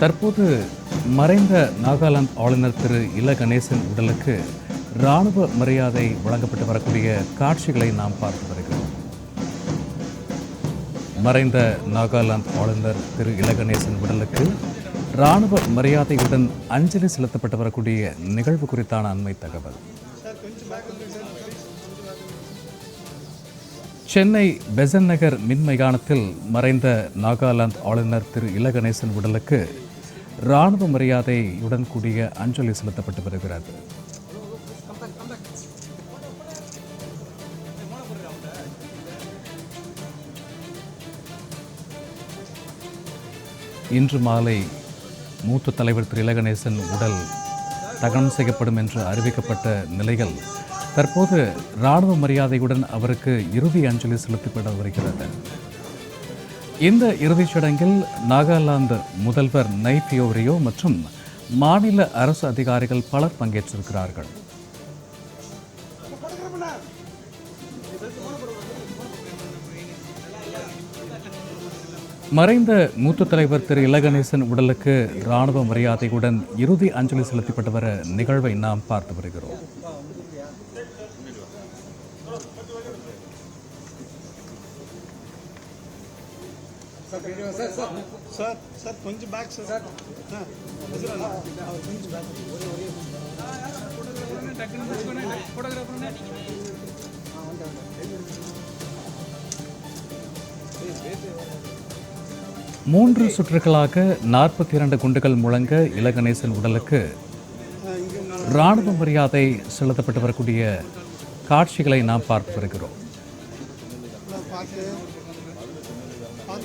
தற்போது மறைந்த நாகாலாந்து ஆளுநர் திரு இல கணேசன் உடலுக்கு இராணுவ மரியாதை வழங்கப்பட்டு வரக்கூடிய காட்சிகளை நாம் பார்த்து வருகிறோம். மறைந்த நாகாலாந்து ஆளுநர் திரு இல கணேசன் உடலுக்கு இராணுவ மரியாதையுடன் அஞ்சலி செலுத்தப்பட்டு வரக்கூடிய நிகழ்வு குறித்தான அண்மை தகவல். சென்னை பெசன் நகர் மின் மைதானத்தில் மறைந்த நாகாலாந்து ஆளுநர் திரு இல கணேசன் உடலுக்கு இராணுவ மரியாதையுடன் கூடிய அஞ்சலி செலுத்தப்பட்டு வருகிறது. இன்று மாலை மூத்த தலைவர் திரு இலகணேசன் உடல் தகனம் செய்யப்படும் என்று அறிவிக்கப்பட்ட நிலையில் தற்போது இராணுவ மரியாதையுடன் அவருக்கு இறுதி அஞ்சலி செலுத்தப்பட வருகிறது. இந்த இறுதிச் சடங்கில் நாகாலாந்து முதல்வர் நைபியோரியோ மற்றும் மாநில அரசு அதிகாரிகள் பலர் பங்கேற்றிருக்கிறார்கள். மறைந்த மூத்த தலைவர் திரு இலகணேசன் உடலுக்கு இராணுவ மரியாதையுடன் இறுதி அஞ்சலி செலுத்தப்பட்டு வர நிகழ்வை நாம் பார்த்து வருகிறோம். சார் சார் கொஞ்சம் பேக் சார் மூன்று சுற்றுகளாக நாற்பத்தி இரண்டு குண்டுகள் முழங்க இலகணேசன் உடலுக்கு இராணுவ மரியாதை செலுத்தப்பட்டு வரக்கூடிய காட்சிகளை நாம் பார்த்து வருகிறோம்.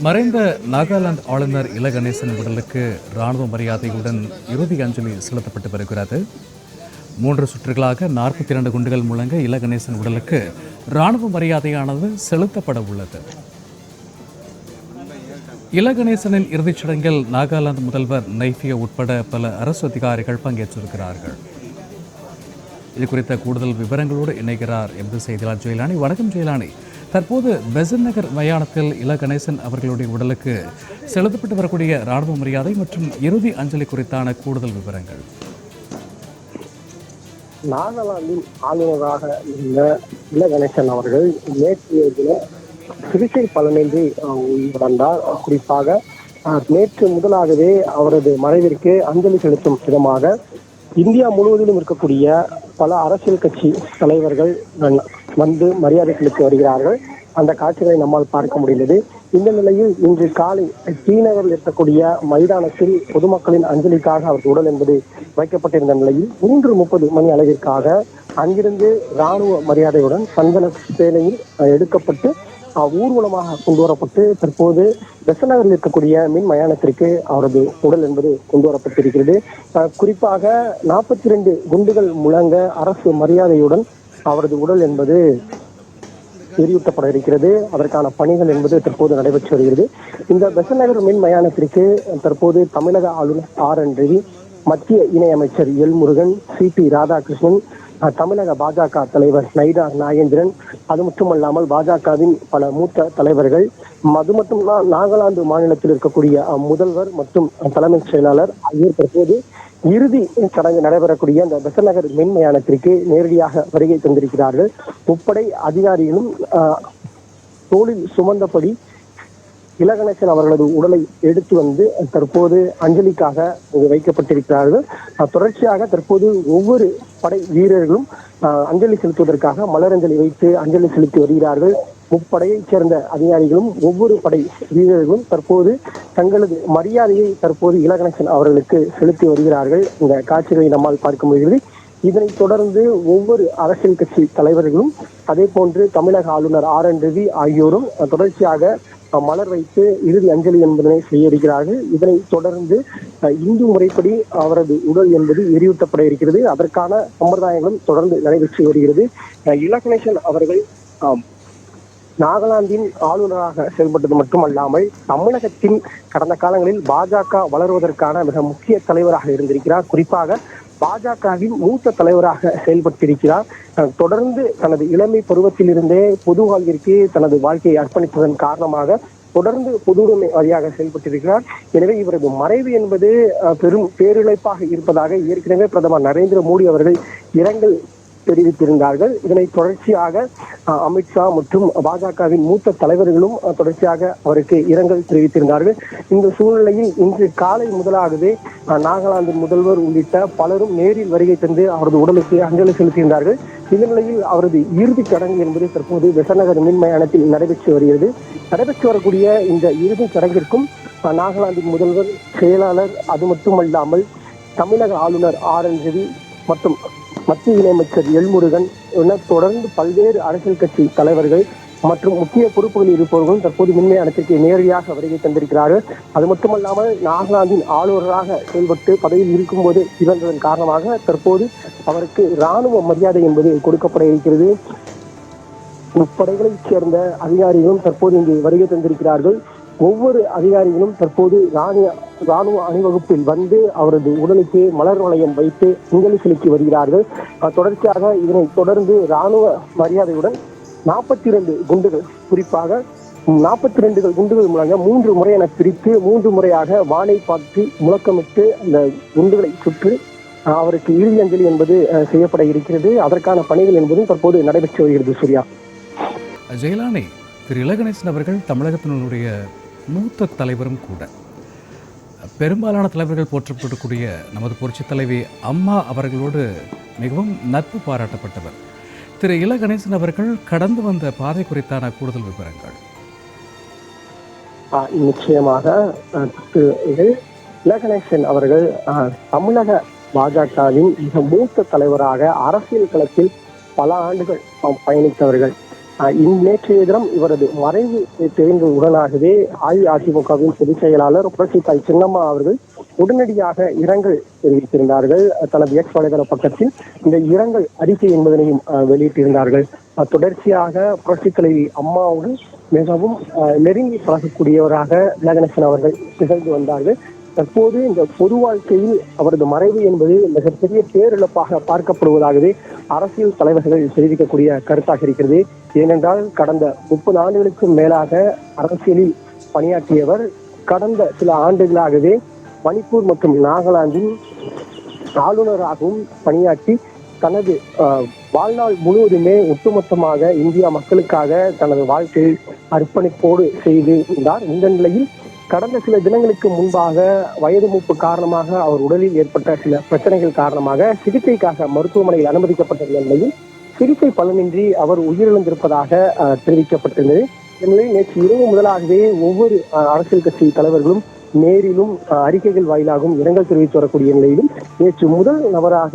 மறைந்த நாகாலாந்து ஆளுநர் இலகணேசன் உடலுக்கு இராணுவ மரியாதையுடன் இறுதி அஞ்சலி செலுத்தப்பட்டு வருகிறது. மூன்று சுற்றுகளாக நாற்பத்தி இரண்டு குண்டுகள் முழங்க இலகணேசன் உடலுக்கு இராணுவ மரியாதையானது செலுத்தப்பட உள்ளது. இலகணேசனின் இறுதிச் சடங்கில் நாகாலாந்து முதல்வர் நைஃபியா உட்பட பல அரசு அதிகாரிகள் பங்கேற்றிருக்கிறார்கள். இது குறித்த கூடுதல் விவரங்களோடு இணைகிறார் எமது செய்தியாளர் ஜெயலானி. வணக்கம் ஜெயலானி. தற்போது பெசன் நகர் மயானத்தில் இல கணேசன் அவர்களுடைய உடலுக்கு செலுத்தப்பட்டு வரக்கூடிய இராணுவ மரியாதை மற்றும் இறுதி அஞ்சலி குறித்தான கூடுதல் விவரங்கள். நாகாலாந்தின் ஆளுநராக இருந்த இல கணேசன் அவர்கள் நேற்று தினம் சிகிச்சை பலனின்றி உயிரிழந்தார். குறிப்பாக நேற்று முதலாகவே அவரது மறைவிற்கு அஞ்சலி செலுத்தும் விதமாக இந்தியா முழுவதிலும் இருக்கக்கூடிய பல அரசியல் கட்சி தலைவர்கள் வந்து மரியாதை செலுத்தி வருகிறார்கள். அந்த காட்சிகளை நம்மால் பார்க்க முடிந்தது. இந்த நிலையில் இன்று காலை ஸ்ரீநகரில் இருக்கக்கூடிய மைதானத்தில் பொதுமக்களின் அஞ்சலிக்காக அவரது உடல் என்பது வைக்கப்பட்டிருந்த நிலையில் மூன்று முப்பது மணி அளவிற்காக அங்கிருந்து ராணுவ மரியாதையுடன் சந்தன சேலையில் எடுக்கப்பட்டு ஊர்வலமாக கொண்டு வரப்பட்டு தற்போது பெசநகரில் இருக்கக்கூடிய மின் மயானத்திற்கு அவரது உடல் என்பது கொண்டு வரப்பட்டிருக்கிறது. குறிப்பாக நாற்பத்தி ரெண்டு குண்டுகள் முழங்க அரசு மரியாதையுடன் அவரது உடல் என்பது எரியூட்டப்பட இருக்கிறது. அதற்கான பணிகள் என்பது தற்போது நடைபெற்று வருகிறது. இந்த பெசநகர் மின் மயானத்திற்கு தற்போது தமிழக ஆளுநர் ஆர் என் ரவி மத்திய இணையமைச்சர் L Murugan C P Radhakrishnan தமிழக பாஜக தலைவர் நைடா நாகேந்திரன் அது மட்டுமல்லாமல் பாஜகவின் பல மூத்த தலைவர்கள் அது மட்டும் நாகாலாந்து மாநிலத்தில் இருக்கக்கூடிய அஹ், முதல்வர் மற்றும் தலைமைச் செயலாளர் ஆகியோர் தற்போது இறுதி சடங்கு நடைபெறக்கூடிய அந்த பெசநகர் மின் மயானத்திற்கு நேரடியாக வருகை தந்திருக்கிறார்கள். முப்படை அதிகாரிகளும் ஆஹ், தோளில் சுமந்தபடி இலகணேசன் அவர்களது உடலை எடுத்து வந்து தற்போது அஞ்சலிக்காக வைக்கப்பட்டிருக்கிறார்கள். தொடர்ச்சியாக தற்போது ஒவ்வொரு படை வீரர்களும் ஆஹ், அஞ்சலி செலுத்துவதற்காக மலரஞ்சலி வைத்து அஞ்சலி செலுத்தி வருகிறார்கள். முப்படையைச் சேர்ந்த அதிகாரிகளும் ஒவ்வொரு படை வீரர்களும் தற்போது தங்களது மரியாதையை தற்போது இலகணேசன் அவர்களுக்கு செலுத்தி வருகிறார்கள். இந்த காட்சிகளை நம்மால் பார்க்க முடிகிறது. இதனைத் தொடர்ந்து ஒவ்வொரு அரசியல் கட்சி தலைவர்களும் அதே போன்று தமிழக ஆளுநர் ஆர் என் ரவி ஆகியோரும் தொடர்ச்சியாக மலர் வைத்து இறுதி அஞ்சலி என்பதனை செய்ய இருக்கிறார்கள் இதனை தொடர்ந்து அஹ், இந்து முறைப்படி அவரது உடல் என்பது எரியூட்டப்பட இருக்கிறது. அதற்கான சம்பிரதாயங்களும் தொடர்ந்து நடைபெற்று வருகிறது. அஹ், இலகணேசன் அவர்கள் நாகாலாந்தின் ஆளுநராக செயல்பட்டது மட்டுமல்லாமல் தமிழகத்தின் கடந்த காலங்களில் பாஜக வளருவதற்கான மிக முக்கிய தலைவராக இருந்திருக்கிறார். குறிப்பாக பாஜகவின் மூத்த தலைவராக செயல்பட்டிருக்கிறார். தொடர்ந்து தனது இளமை பருவத்திலிருந்தே பொது வாழ்விற்கு தனது வாழ்க்கையை அர்ப்பணித்ததன் காரணமாக தொடர்ந்து பொதுவுடைமைவாதியாக செயல்பட்டிருக்கிறார். எனவே இவரது மறைவு என்பது பெரும் பேரிழப்பாக இருப்பதாக ஏற்கனவே பிரதமர் நரேந்திர மோடி அவர்கள் இரங்கல் தெரிவித்திருந்தார்கள். இதனை தொடர்ச்சியாக அஹ், அமித்ஷா மற்றும் பாஜகவின் மூத்த தலைவர்களும் தொடர்ச்சியாக அவருக்கு இரங்கல் தெரிவித்திருந்தார்கள். இந்த சூழ்நிலையில் இன்று காலை முதலாகவே நாகாலாந்து முதல்வர் உள்ளிட்ட பலரும் நேரில் வருகை தந்து அவரது உடலுக்கு அஞ்சலி செலுத்தியிருந்தார்கள். இந்த நிலையில் அவரது இறுதிச் சடங்கு என்பது தற்போது விசநகர் மின் மயானத்தில் நடைபெற்று வருகிறது. நடைபெற்று வரக்கூடிய இந்த இறுதிச் சடங்கிற்கும் நாகாலாந்தின் முதல்வர் செயலாளர் அது மட்டுமல்லாமல் தமிழக ஆளுநர் ஆர் என் ரவி மற்றும் மத்திய இணையமைச்சர் எல்முருகன் என தொடர்ந்து பல்வேறு அரசியல் கட்சி தலைவர்கள் மற்றும் முக்கிய பொறுப்புகளில் இருப்பவர்களும் தற்போது மின்மயானத்திற்கு நேரடியாக வருகை தந்திருக்கிறார்கள். அது மட்டுமல்லாமல் நாகாலாந்தின் ஆளுநராக செயல்பட்டு பதவியில் இருக்கும்போது இறந்ததன் காரணமாக தற்போது அவருக்கு இராணுவ மரியாதை என்பது கொடுக்கப்பட இருக்கிறது. முப்படைகளைச் சேர்ந்த அதிகாரிகளும் தற்போது இங்கு வருகை தந்திருக்கிறார்கள். ஒவ்வொரு அதிகாரிகளும் தற்போது ராணுவ ராணுவ அணிவகுப்பில் வந்து அவரது உடலுக்கு மலர் வளையம் வைத்து அஞ்சலி செலுத்தி வருகிறார்கள். தொடர்ச்சியாக இதனை தொடர்ந்து ராணுவ மரியாதையுடன் நாற்பத்தி இரண்டு குண்டுகள் குறிப்பாக நாற்பத்தி ரெண்டு குண்டுகள் மூலங்க மூன்று முறை என பிரித்து மூன்று முறையாக வானை பார்த்து முழக்கமிட்டு அந்த குண்டுகளை சுற்று அவருக்கு இறுதி அஞ்சலி என்பது செய்யப்பட இருக்கிறது. அதற்கான பணிகள் என்பதும் தற்போது நடைபெற்று வருகிறது சூர்யா. ஜெயலானி திரு இலகணேசன் அவர்கள் தமிழகத்தினுடைய மூத்த தலைவரும் கூட. பெரும்பாலான தலைவர்கள் போற்றப்படக்கூடிய நமது புரட்சித் தலைவி அம்மா அவர்களோடு மிகவும் நட்பு பாராட்டப்பட்டவர். திரு இல கணேசன் அவர்கள் கடந்து வந்த பாதை குறித்தான கூடுதல் விவரங்கள். ஆஹ் நிச்சயமாக ஆஹ் கணேசன் அவர்கள் ஆஹ் தமிழக பாஜகவின் மிக மூத்த தலைவராக அரசியல் களத்தில் பல ஆண்டுகள் பயணித்தவர்கள். நேற்றைய தினம் இவரது மறைவு தெரிந்த உடனாகவே அஇஅதிமுகவின் பொதுச் செயலாளர் புரட்சித்தாய் சின்னம்மா அவர்கள் உடனடியாக இரங்கல் தெரிவித்திருந்தார்கள். தனது எக்ஸ் வலைதள பக்கத்தில் இந்த இரங்கல் அறிக்கை என்பதனையும் வெளியிட்டிருந்தார்கள். தொடர்ச்சியாக புரட்சித் தலைவி அம்மாவோடு மிகவும் ஆஹ், நெருங்கி பழகக்கூடியவராக இலகணேசன் அவர்கள் திகழ்ந்து வந்தார்கள். தற்போது இந்த பொது வாழ்க்கையில் அவரது மறைவு என்பது மிகப்பெரிய பேரிழப்பாக பார்க்கப்படுவதாகவே அரசியல் தலைவர்கள் தெரிவிக்கக்கூடிய கருத்தாக இருக்கிறது. ஏனென்றால் கடந்த முப்பது ஆண்டுகளுக்கும் மேலாக அரசியலில் பணியாற்றியவர் கடந்த சில ஆண்டுகளாகவே மணிப்பூர் மற்றும் நாகாலாந்தின் ஆளுநராகவும் பணியாற்றி தனது ஆஹ், வாழ்நாள் முழுவதுமே ஒட்டுமொத்தமாக இந்தியா மக்களுக்காக தனது வாழ்க்கையை அர்ப்பணிப்போடு செய்து இருந்தார் இந்த நிலையில் கடந்த சில தினங்களுக்கு முன்பாக வயது மூப்பு காரணமாக அவர் உடலில் ஏற்பட்ட சில பிரச்சனைகள் காரணமாக சிகிச்சைக்காக மருத்துவமனையில் அனுமதிக்கப்பட்ட நிலையில் சிகிச்சை பலனின்றி அவர் உயிரிழந்திருப்பதாக தெரிவிக்கப்பட்டிருந்தது. இந்த நேற்று இரவு முதலாகவே ஒவ்வொரு அரசியல் கட்சி தலைவர்களும் நேரிலும் அறிக்கைகள் வாயிலாகவும் இரங்கல் தெரிவித்து வரக்கூடிய நிலையிலும் நேற்று முதல் நபராக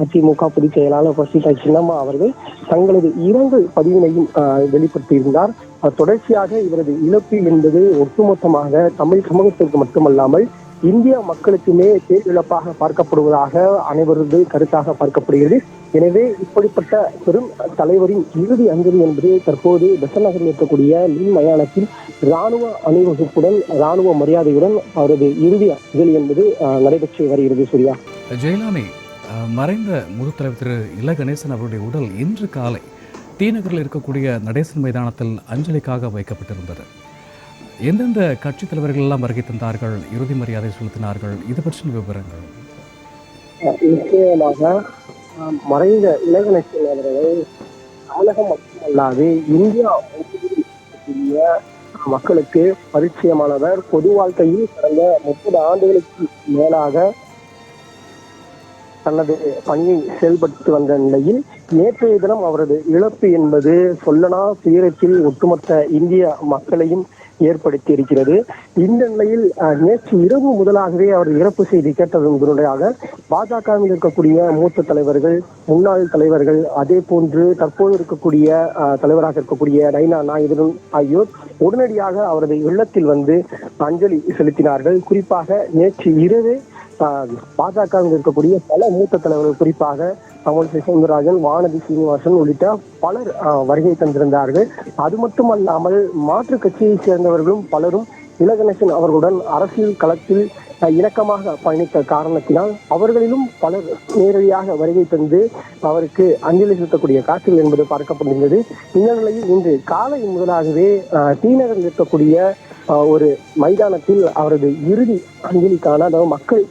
அதிமுக பொதுச் செயலாளர் பசிதாய் சின்னம்மா அவர்கள் தங்களது இரங்கல் பதிவினையும் ஆஹ், வெளிப்படுத்தியிருந்தார் தொடர்ச்சியாக இவரது இழப்பு என்பது ஒட்டுமொத்தமாக தமிழ் சமூகத்திற்கு மட்டுமல்லாமல் இந்திய மக்களுக்குமே பேரிழப்பாக பார்க்கப்படுவதாக அனைவரது கருத்தாக பார்க்கப்படுகிறது. எனவே இப்படிப்பட்ட பெரும் தலைவரின் இறுதி அஞ்சலி என்பது தற்போது பெசநகரில் இருக்கக்கூடிய மின் மயானத்தில் ராணுவ அணிவகுப்புடன் ராணுவ மரியாதையுடன் அவரது இறுதி அஞ்சலி என்பது நடைபெற்று வருகிறது சூர்யா. ஜெயலானி மறைந்த முது தலைவர் திரு இல கணேசன் அவருடைய உடல் இன்று காலை தீநகரில் இருக்கக்கூடிய நடேசன் மைதானத்தில் அஞ்சலிக்காக வைக்கப்பட்டிருந்தது. எந்தெந்த கட்சித் தலைவர்கள் எல்லாம் வருகை தந்தார்கள் இறுதி மரியாதை செலுத்தினார்கள் இது பற்றின விவரங்கள். நிச்சயமாக மறைந்த இலகணேசன் அவர்கள் தமிழகம் மட்டுமல்லாது இந்தியா முழுவதும் மக்களுக்கு பரிச்சயமானவர் பொது வாழ்க்கையில் கடந்த முப்பது ஆண்டுகளுக்கு மேலாக தனது பணியை செயல்பட்டு வந்த நிலையில் நேற்றைய தினம் அவரது இழப்பு என்பது சொல்லனா துயரத்தில் ஒட்டுமொத்த இந்திய மக்களையும் ஏற்படுத்தி இருக்கிறது. இந்த நிலையில் அஹ், நேற்று இரவு முதலாகவே அவர் இறப்பு செய்தி கேட்டதன் உடனடியாக பாஜகவில் இருக்கக்கூடிய மூத்த தலைவர்கள் முன்னாள் தலைவர்கள் அதே போன்று தற்போது இருக்கக்கூடிய அஹ், தலைவராக இருக்கக்கூடிய நைனா நாயுதன் ஆகியோர் உடனடியாக அவரது இல்லத்தில் வந்து அஞ்சலி செலுத்தினார்கள். குறிப்பாக நேற்று இரவு பாஜகவில் இருக்கக்கூடிய பல மூத்த தலைவர்கள் குறிப்பாக தமிழிசை சவுந்தரராஜன் வானதி சீனிவாசன் உள்ளிட்ட பலர் வருகை தந்திருந்தார்கள். அது மட்டுமல்லாமல் மாற்று கட்சியை சேர்ந்தவர்களும் பலரும் இலகணேசன் அவர்களுடன் அரசியல் களத்தில் இணக்கமாக பயணித்த காரணத்தினால் அவர்களிலும் பலர் நேரடியாக வருகை தந்து அவருக்கு அஞ்சலி செலுத்தக்கூடிய காட்சிகள் என்பது பார்க்கப்படுகிறது இந்த நிலையில் இன்று காலை முதலாகவே தீநகரில் இருக்கக்கூடிய ஒரு மைதானத்தில் அவரது இறுதி அஞ்சலிக்கான அதாவது மக்கள்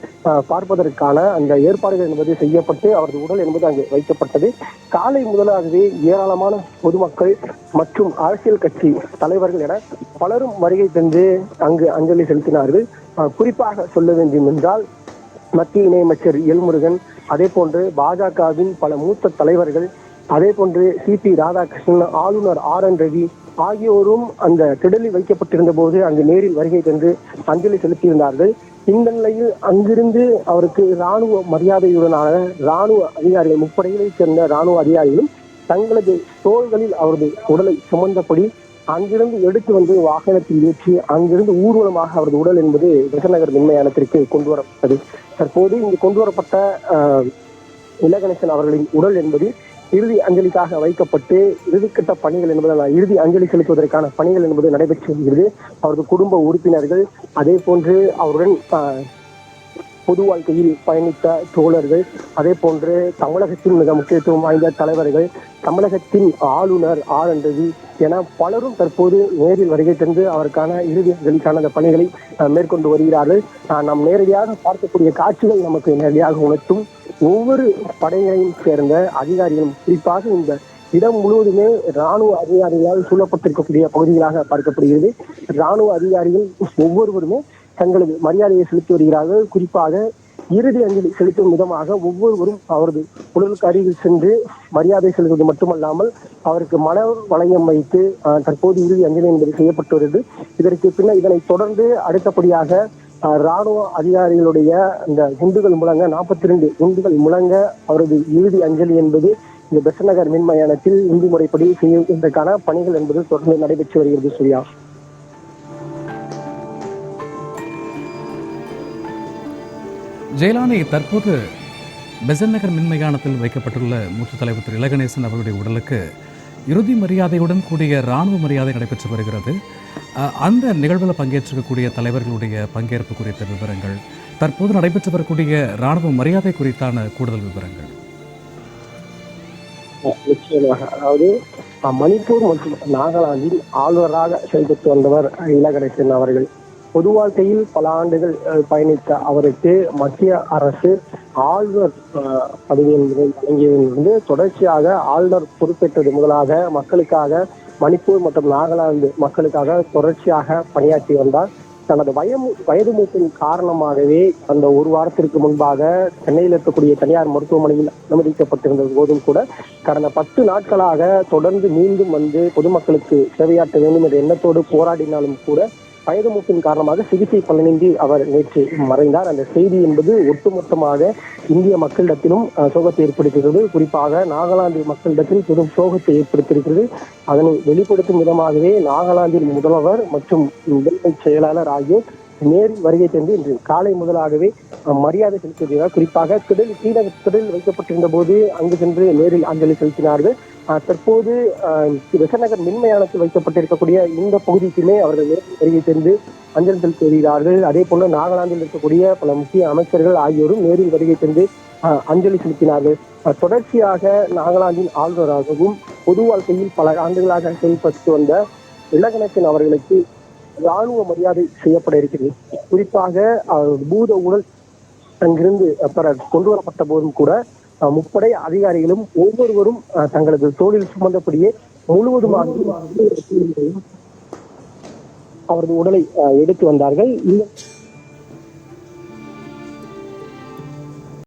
பார்ப்பதற்கான அந்த ஏற்பாடுகள் என்பது செய்யப்பட்டு அவரது உடல் என்பது அங்கு வைக்கப்பட்டது. காலை முதலாகவே ஏராளமான பொதுமக்கள் மற்றும் அரசியல் கட்சி தலைவர்கள் என பலரும் வருகை தந்து அங்கு அஞ்சலி செலுத்தினார்கள். குறிப்பாக சொல்ல வேண்டும் என்றால் மத்திய இணையமைச்சர் எல்முருகன் அதே போன்று பாஜகவின் பல மூத்த தலைவர்கள் அதே போன்று சி பி ராதாகிருஷ்ணன் ஆளுநர் ஆர் என் ரவி ஆகியோரும் அந்த திடலில் வைக்கப்பட்டிருந்த போது அங்கு நேரில் வருகை தந்து அஞ்சலி செலுத்தியிருந்தார்கள். இந்த நிலையில் அங்கிருந்து அவருக்கு ராணுவ மரியாதையுடனான ராணுவ அதிகாரிகள் முப்படைகளைச் சேர்ந்த ராணுவ அதிகாரிகளும் தங்களது தோள்களில் அவரது உடலை சுமந்தபடி அங்கிருந்து எடுத்து வந்து வாகனத்தில் ஏற்றி அங்கிருந்து ஊர்வலமாக அவரது உடல் என்பது விசநகர் மின்மயானத்திற்கு கொண்டு வரப்பட்டது தற்போது இங்கு கொண்டு வரப்பட்ட இலகணேசன் அவர்களின் உடல் என்பது இறுதி அஞ்சலிக்காக வைக்கப்பட்டு இறுதிக்கட்ட பணிகள் என்பது இறுதி அஞ்சலி செலுத்துவதற்கான பணிகள் என்பது நடைபெற்று வருகிறது. அவரது குடும்ப உறுப்பினர்கள் அதே போன்று அவருடன் பொது வாழ்க்கையில் பயணித்த தோழர்கள் அதே போன்று தமிழகத்தின் மிக முக்கியத்துவம் வாய்ந்த தலைவர்கள் தமிழகத்தின் ஆளுநர் ஆர் என் ரவி என பலரும் தற்போது நேரில் வருகை தந்து அவருக்கான இறுதி அஞ்சலிக்கான அந்த பணிகளை மேற்கொண்டு வருகிறார்கள். நாம் நேரடியாக பார்க்கக்கூடிய காட்சிகள் நமக்கு நேரடியாக உணர்த்தும். ஒவ்வொரு படைகளையும் சேர்ந்த அதிகாரிகளும் குறிப்பாக இந்த இடம் முழுவதுமே ராணுவ அதிகாரிகளால் சூழப்பட்டிருக்கக்கூடிய பகுதிகளாக பார்க்கப்படுகிறது. ராணுவ அதிகாரிகள் ஒவ்வொருவருமே தங்களது மரியாதையை செலுத்தி வருகிறார்கள். குறிப்பாக இறுதி அஞ்சலி செலுத்தும் விதமாக ஒவ்வொருவரும் அவரது உடலுக்கு அருகில் சென்று மரியாதை செலுத்துவது மட்டுமல்லாமல் அவருக்கு மலர் வளையம் வைத்து அஹ், தற்போது இறுதி அஞ்சலி என்பது செய்யப்பட்டு வருது இதற்கு பின்னர் இதனை தொடர்ந்து அடுத்தபடியாக அஹ், ராணுவ அதிகாரிகளுடைய இந்த குண்டுகள் முழங்க நாற்பத்தி ரெண்டு குண்டுகள் முழங்க அவரது இறுதி அஞ்சலி என்பது இந்த பெசநகர் மின் மயானத்தில் இந்து முறைப்படி செய்வதற்கான பணிகள் என்பது தொடர்ந்து நடைபெற்று வருகிறது சூர்யா. ஜெயலானி தற்போது பெசன் நகர் மின்மயானத்தில் வைக்கப்பட்டுள்ள மூத்த தலைவர் திரு இலகணேசன் அவருடைய உடலுக்கு இறுதி மரியாதையுடன் கூடிய இராணுவ மரியாதை நடைபெற்று வருகிறது. அந்த நிகழ்வில் பங்கேற்றிருக்கக்கூடிய தலைவர்களுடைய பங்கேற்பு குறித்த விவரங்கள் தற்போது நடைபெற்று வரக்கூடிய இராணுவ மரியாதை குறித்தான கூடுதல் விவரங்கள். நிச்சயமாக. அதாவது மணிப்பூர் மற்றும் நாகாலாந்தில் ஆளுநராக செயல்பட்டு வந்தவர் இலகணேசன் அவர்கள். பொது வாழ்க்கையில் பல ஆண்டுகள் பயணித்த அவருக்கு மத்திய அரசு ஆளுநர் பதவியில் பதவி வழங்கியதிலிருந்து தொடர்ச்சியாக ஆளுநர் பொறுப்பேற்றது முதலாக மக்களுக்காக மணிப்பூர் மற்றும் நாகாலாந்து மக்களுக்காக தொடர்ச்சியாக பணியாற்றி வந்தார். தனது வயம் வயது மூப்பின் காரணமாகவே அந்த ஒரு வாரத்திற்கு முன்பாக சென்னையில் இருக்கக்கூடிய தனியார் மருத்துவமனையில் அனுமதிக்கப்பட்டிருந்த போதும் கூட கடந்த பத்து நாட்களாக தொடர்ந்து மீண்டும் வந்து பொதுமக்களுக்கு சேவையாற்ற வேண்டும் என்ற எண்ணத்தோடு போராடினாலும் கூட வயது மூப்பின் காரணமாக சிகிச்சை பலனின்றி அவர் நேற்று மறைந்தார். அந்த செய்தி என்பது ஒட்டுமொத்தமாக இந்திய மக்களிடத்திலும் அஹ், சோகத்தை ஏற்படுத்துகிறது குறிப்பாக நாகாலாந்து மக்களிடத்தில் பெரும் சோகத்தை ஏற்படுத்தியிருக்கிறது. அதனை வெளிப்படுத்தும் விதமாகவே நாகாலாந்தின் முதல்வர் மற்றும் முதன்மை செயலாளர் ஆகியோர் நேரில் வருகை தந்து இன்று காலை முதலாகவே மரியாதை செலுத்தியதாக குறிப்பாக திடல் ஸ்ரீநகர் திடலில் வைக்கப்பட்டிருந்த போது அங்கு சென்று நேரில் அஞ்சலி செலுத்தினார்கள். தற்போது விசநகர் மின்மயானத்தில் வைக்கப்பட்டிருக்கக்கூடிய இந்த பகுதிக்குமே அவர்கள் நேரில் வருகை தந்து அஞ்சலி செலுத்தி வருகிறார்கள் அதே போல நாகாலாந்தில் இருக்கக்கூடிய பல முக்கிய அமைச்சர்கள் ஆகியோரும் நேரில் வருகை தந்து அஞ்சலி செலுத்தினார்கள். தொடர்ச்சியாக நாகாலாந்தின் ஆளுநராகவும் பொது வாழ்க்கையில் பல ஆண்டுகளாக செயல்பட்டு வந்த இலகணத்தின் அவர்களுக்கு ராணுவ மரியாதை செய்யப்பட இருக்கிறது. குறிப்பாக பூத உடல் அங்கிருந்து பெற கொண்டு வரப்பட்ட போதும் கூட முப்படை அதிகாரிகளும் ஒவ்வொருவரும் அஹ், தங்களது தோளில் சுமந்தபடியே முழுவதுமாக அவரது உடலை அஹ், எடுத்து வந்தார்கள். இந்த